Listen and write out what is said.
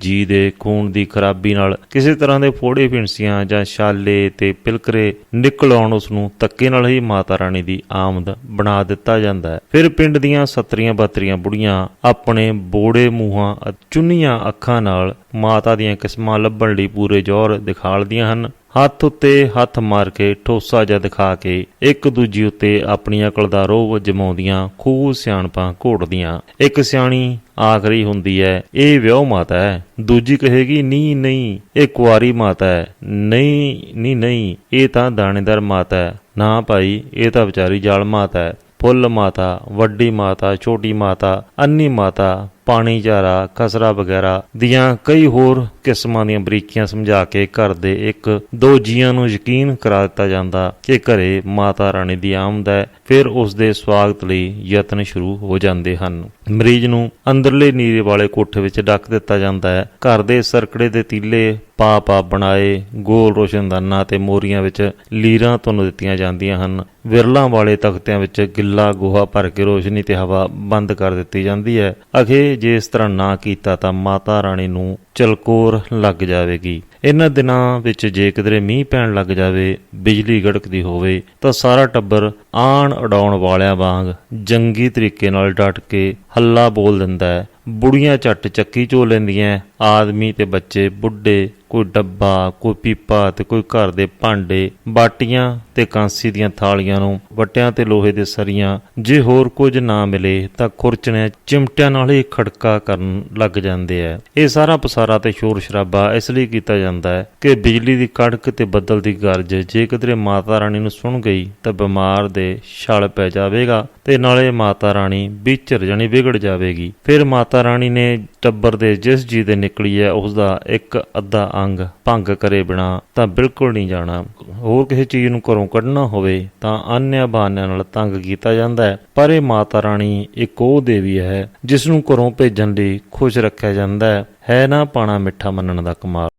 ਜੀ ਦੇ ਖੂਨ ਦੀ ਖਰਾਬੀ ਨਾਲ ਕਿਸੇ ਤਰ੍ਹਾਂ ਦੇ ਫੋੜੇ ਫਿੰਸੀਆਂ ਜਾਂ ਛਾਲੇ ਤੇ ਪਿਲਕਰੇ ਨਿਕਲ ਆਉਣ ਉਸ ਨੂੰ ਧੱਕੇ ਨਾਲ ਹੀ ਮਾਤਾ ਰਾਣੀ ਦੀ ਆਮਦ ਬਣਾ ਦਿੱਤਾ ਜਾਂਦਾ ਹੈ। ਫਿਰ ਪਿੰਡ ਦੀਆਂ ਸੱਤਰੀਆਂ ਬਾਤਰੀਆਂ ਬੁੜੀਆਂ ਆਪਣੇ ਬੋੜੇ ਮੂੰਹਾਂ ਚੁੰਨੀਆਂ ਅੱਖਾਂ ਨਾਲ ਮਾਤਾ ਦੀਆਂ ਕਿਸਮਾਂ ਲੱਭਣ ਲਈ ਪੂਰੇ ਜ਼ੋਰ ਦਿਖਾਲਦੀਆਂ ਹਨ। ਹੱਥ ਉੱਤੇ ਹੱਥ ਮਾਰ ਕੇ, ਠੋਸਾ ਜਿਹਾ ਦਿਖਾ ਕੇ, ਇੱਕ ਦੂਜੀ ਉੱਤੇ ਆਪਣੀ ਅਕਲ ਦਾ ਰੋਹ ਜਮਾਉਂਦੀਆਂ ਖੂਬ ਸਿਆਣਪਾਂ ਘੋੜਦੀਆਂ। ਇੱਕ ਸਿਆਣੀ ਆਖਰੀ ਹੁੰਦੀ ਹੈ ਇਹ ਵਿਆਹ ਮਾਤਾ ਹੈ ਦੂਜੀ ਕਹੇਗੀ, ਨਹੀਂ ਨਹੀਂ, ਇਹ ਕੁਆਰੀ ਮਾਤਾ ਹੈ ਨਹੀਂ ਨਹੀਂ ਨਹੀਂ, ਇਹ ਤਾਂ ਦਾਣੇਦਾਰ ਮਾਤਾ ਹੈ ਨਾ ਭਾਈ, ਇਹ ਤਾਂ ਵਿਚਾਰੀ ਜਾਲ ਮਾਤਾ ਹੈ ਫੁੱਲ ਮਾਤਾ, ਵੱਡੀ ਮਾਤਾ, ਛੋਟੀ ਮਾਤਾ ਅੰਨੀ ਮਾਤਾ ਪਾਣੀ ਚਾਰਾ, ਕਸਰਾ ਵਗੈਰਾ ਦੀਆਂ ਕਈ ਹੋਰ ਕਿਸਮਾਂ ਦੀਆਂ ਬਰੀਕੀਆਂ ਸਮਝਾ ਕੇ ਘਰ ਦੇ ਇੱਕ ਦੋ ਜੀਆਂ ਨੂੰ ਯਕੀਨ ਕਰਾ ਦਿੱਤਾ ਜਾਂਦਾ ਕਿ ਘਰੇ ਮਾਤਾ ਰਾਣੀ ਦੀ ਆਮਦ ਹੈ, ਫਿਰ ਉਸ ਦੇ ਸਵਾਗਤ ਲਈ ਯਤਨ ਸ਼ੁਰੂ ਹੋ ਜਾਂਦੇ ਹਨ। ਮਰੀਜ਼ ਨੂੰ ਅੰਦਰਲੇ ਨੀਰੇ ਵਾਲੇ ਕੋਠੇ ਵਿੱਚ ਡੱਕ ਦਿੱਤਾ ਜਾਂਦਾ ਹੈ। ਘਰ ਦੇ ਸਰਕੜੇ ਦੇ ਤੀਲੇ ਪਾ ਪਾ ਬਣਾਏ, ਗੋਲ ਰੋਸ਼ਨਦਾਨਾਂ ਤੇ ਮੋਰੀਆਂ ਵਿੱਚ ਲੀਰਾਂ ਤੁੰਨ ਦਿੱਤੀਆਂ ਜਾਂਦੀਆਂ ਹਨ। ਵਿਰਲਾਂ ਵਾਲੇ ਤਖਤਿਆਂ ਵਿੱਚ ਗਿੱਲਾ ਗੋਹਾ ਭਰ ਕੇ ਰੋਸ਼ਨੀ ਤੇ ਹਵਾ ਬੰਦ ਕਰ ਦਿੱਤੀ ਜਾਂਦੀ ਹੈ। ਅਖੇ ਜੇ ਇਸ ਤਰ੍ਹਾਂ ਨਾ ਕੀਤਾ ਤਾਂ ਮਾਤਾ ਰਾਣੀ ਨੂੰ ਚਲਕੋਰ ਲੱਗ ਜਾਵੇਗੀ। ਇਹਨਾਂ ਦਿਨਾਂ ਵਿੱਚ ਜੇ ਕਿਧਰੇ ਮੀਂਹ ਪੈਣ ਲੱਗ ਜਾਵੇ, ਬਿਜਲੀ ਗੜਕਦੀ ਹੋਵੇ, ਤਾਂ ਸਾਰਾ ਟੱਬਰ ਆਣ ਉਡਾਉਣ ਵਾਲਿਆਂ ਵਾਂਗ ਜੰਗੀ ਤਰੀਕੇ ਨਾਲ ਡਟ ਕੇ ਹੱਲਾ ਬੋਲ ਦਿੰਦਾ ਹੈ। ਬੁੜੀਆਂ ਝੱਟ ਚੱਕੀ ਝੋ ਲੈਂਦੀਆਂ ਆਦਮੀ ਤੇ ਬੱਚੇ, ਬੁੱਢੇ, ਕੋਈ ਡੱਬਾ, ਕੋਈ ਪੀਪਾ ਤੇ ਕੋਈ ਘਰ ਦੇ ਭਾਂਡੇ, ਬਾਟੀਆਂ ਤੇ ਕਾਂਸੀ ਦੀਆਂ ਥਾਲੀਆਂ ਨੂੰ, ਵਟਿਆਂ ਤੇ ਲੋਹੇ ਦੇ ਸਰੀਆਂ, ਜੇ ਹੋਰ ਕੁਝ ਨਾ ਮਿਲੇ ਤਾਂ ਖੁਰਚਣੇ ਚਿਮਟਿਆਂ ਨਾਲ ਹੀ ਖੜਕਾ ਕਰਨ ਲੱਗ ਜਾਂਦੇ ਆ ਇਹ ਸਾਰਾ ਪਸਾਰਾ ਤੇ ਸ਼ੋਰ ਸ਼ਰਾਬਾ ਇਸ ਲਈ ਕੀਤਾ ਜਾਂਦਾ ਹੈ ਕਿ ਬਿਜਲੀ ਦੀ ਕੜਕ ਤੇ ਬੱਦਲ ਦੀ ਗਰਜ ਜੇ ਕਿਧਰੇ ਮਾਤਾ ਰਾਣੀ ਨੂੰ ਸੁਣ ਗਈ ਤਾਂ ਬਿਮਾਰ ਦੇ ਛਲ ਪੈ ਜਾਵੇਗਾ ਤੇ ਨਾਲੇ ਮਾਤਾ ਰਾਣੀ ਵਿਚਰ ਜਾਣੀ ਵਿਗੜ ਜਾਵੇਗੀ। ਫਿਰ ਮਾਤਾ ਰਾਣੀ ਨੇ ਟੱਬਰ ਦੇ ਜਿਸ ਜੀ ਦੇ ਨਿਕਲੀ ਹੈ ਉਸ ਦਾ ਇੱਕ ਅੱਧਾ ਅੰਗ ਭੰਗ ਕਰੇ ਬਿਨਾ ਤਾਂ ਬਿਲਕੁਲ ਨਹੀਂ ਜਾਣਾ। ਹੋਰ ਕਿਸੇ ਚੀਜ਼ ਨੂੰ ਘਰੋਂ ਕੱਢਣਾ ਹੋਵੇ ਤਾਂ ਆਨਿਆ ਬਹਾਨਿਆਂ ਨਾਲ ਤੰਗ ਕੀਤਾ ਜਾਂਦਾ ਹੈ। ਪਰ ਇਹ ਮਾਤਾ ਰਾਣੀ ਇੱਕ ਉਹ ਦੇਵੀ ਹੈ ਜਿਸ ਨੂੰ ਘਰੋਂ ਭੇਜਣ ਲਈ ਖੁਸ਼ ਰੱਖਿਆ ਜਾਂਦਾ ਹੈ। ਹੈ ਨਾ ਪਾਣਾ ਮਿੱਠਾ ਮੰਨਣ ਦਾ ਕਮਾਲ।